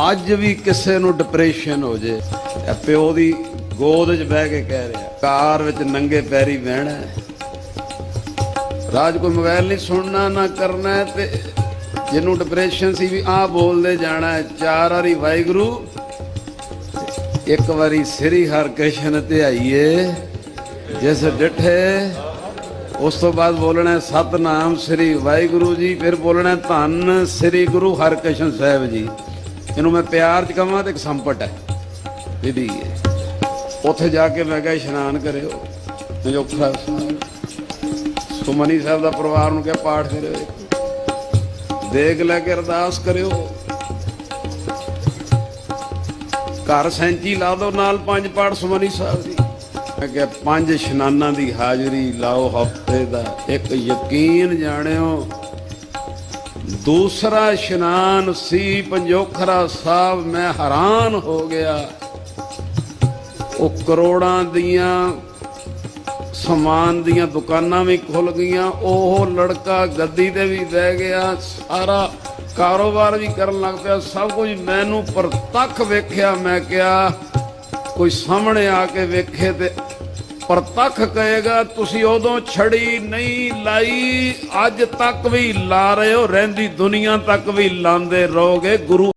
ਅੱਜ ਵੀ ਕਿਸੇ ਨੂੰ ਡਿਪਰੈਸ਼ਨ ਹੋ ਜੇ ਪਿਓ ਦੀ ਗੋਦ 'ਚ ਬਹਿ ਕੇ ਕਹਿ ਰਿਹਾ, ਕਾਰ ਵਿੱਚ ਨੰਗੇ ਪੈਰੀ ਬਹਿਣਾ ਰਾਜ ਕੋਈ ਮੋਬਾਈਲ ਨਹੀਂ ਸੁਣਨਾ, ਨਾ ਕਰਨਾ ਤੇ ਜਿਹਨੂੰ ਡਿਪਰੈਸ਼ਨ ਸੀ ਵੀ ਆਹ ਬੋਲਦੇ ਜਾਣਾ ਚਾਰ ਵਾਰੀ ਵਾਹਿਗੁਰੂ, ਇੱਕ ਵਾਰੀ ਸ੍ਰੀ ਹਰਿਕ੍ਰਿਸ਼ਨ ਧਿਆਈਏ, ਜਿਸ ਡਿਠੇ, ਉਸ ਤੋਂ ਬਾਅਦ ਬੋਲਣਾ ਸਤਨਾਮ ਸ੍ਰੀ ਵਾਹਿਗੁਰੂ ਜੀ, ਫਿਰ ਬੋਲਣਾ ਧੰਨ ਸ੍ਰੀ ਗੁਰੂ ਹਰਿਕ੍ਰਿਸ਼ਨ ਸਾਹਿਬ ਜੀ। ਇਹਨੂੰ ਮੈਂ ਪਿਆਰ ਚ ਕਹਾਂ ਤੇ ਇੱਕ ਸੰਪਟ ਹੈ। ਵਿਧੀ ਹੈ ਉੱਥੇ ਜਾ ਕੇ ਮੈਂ ਕਿਹਾ, ਇਸ਼ਨਾਨ ਕਰਿਓ। ਸੰਜੋਖਾ ਇਸ਼ਨਾਨ ਸੁਮਨੀ ਸਾਹਿਬ ਦਾ ਪਰਿਵਾਰ ਨੂੰ ਕਿਹਾ, ਪਾਠ ਕਰਿਓ। ਦੇਗ ਲੈ ਕੇ ਅਰਦਾਸ ਕਰਿਓ। ਘਰ ਸੈਂਚੀ ਲਾ ਦੋ ਨਾਲ ਪੰਜ ਪਾਠ ਸੁਮਨੀ ਸਾਹਿਬ ਦੀ। ਮੈਂ ਕਿਹਾ, ਪੰਜ ਇਸ਼ਨਾਨਾਂ ਦੀ ਹਾਜ਼ਰੀ ਲਾਓ ਹਫ਼ਤੇ ਦਾ। ਇੱਕ ਯਕੀਨ ਜਾਣਿਓ ਦੂਸਰਾ ਇਸ਼ਨਾਨ ਸੀ ਪੰਜੋਖਰਾ ਸਾਹਿਬ, ਮੈਂ ਹੈਰਾਨ ਹੋ ਗਿਆ। ਉਹ ਕਰੋੜਾਂ ਦੀਆਂ ਸਮਾਨ ਦੀਆਂ ਦੁਕਾਨਾਂ ਵੀ ਖੁੱਲ ਗਈਆਂ, ਉਹ ਲੜਕਾ ਗੱਦੀ ਤੇ ਵੀ ਬਹਿ ਗਿਆ, ਸਾਰਾ ਕਾਰੋਬਾਰ ਵੀ ਕਰਨ ਲੱਗ ਪਿਆ, ਸਭ ਕੁਝ ਮੈਨੂੰ ਪ੍ਰਤੱਖ ਵੇਖਿਆ, ਮੈਂ ਕਿਹਾ, ਕੋਈ ਸਾਹਮਣੇ ਆ ਕੇ ਵੇਖੇ ਤੇ ਪ੍ਰਤੱਖ ਕਹੇਗਾ, ਤੁਸੀਂ ਉਦੋਂ ਛੜੀ ਨਹੀਂ ਲਾਈ, ਅੱਜ ਤੱਕ ਵੀ ਲਾ ਰਹੇ ਹੋ, ਰਹਿੰਦੀ ਦੁਨੀਆ ਤੱਕ ਵੀ ਲਾਉਂਦੇ ਰਹੋਗੇ, ਗੁਰੂ